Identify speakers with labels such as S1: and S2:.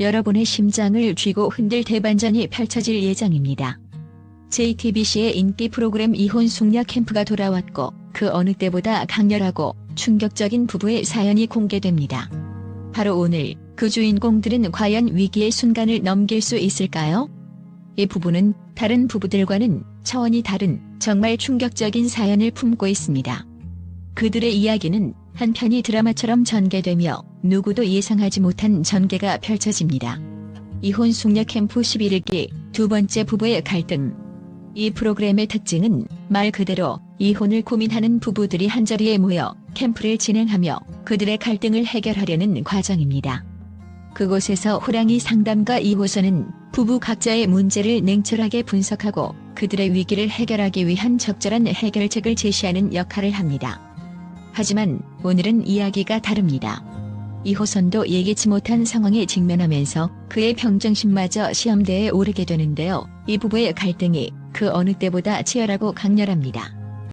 S1: 여러분의 심장을 쥐고 흔들 대반전이 펼쳐질 예정입니다. JTBC의 인기 프로그램 이혼 숙녀 캠프가 돌아왔고 그 어느 때보다 강렬하고 충격적인 부부의 사연이 공개됩니다. 바로 오늘 그 주인공들은 과연 위기의 순간을 넘길 수 있을까요? 이 부부는 다른 부부들과는 차원이 다른 정말 충격적인 사연을 품고 있습니다. 그들의 이야기는 한편이 드라마처럼 전개되며 누구도 예상하지 못한 전개가 펼쳐집니다. 이혼 숙녀 캠프 11기 두 번째 부부의 갈등. 이 프로그램의 특징은 말 그대로 이혼을 고민하는 부부들이 한자리에 모여 캠프를 진행하며 그들의 갈등을 해결하려는 과정입니다. 그곳에서 호랑이 상담가 2호선은 부부 각자의 문제를 냉철하게 분석하고 그들의 위기를 해결하기 위한 적절한 해결책을 제시하는 역할을 합니다. 하지만 오늘은 이야기가 다릅니다. 2호선도 예기치 못한 상황에 직면하면서 그의 평정심마저 시험대에 오르게 되는데요. 이 부부의 갈등이 그 어느 때보다 치열하고 강렬합니다.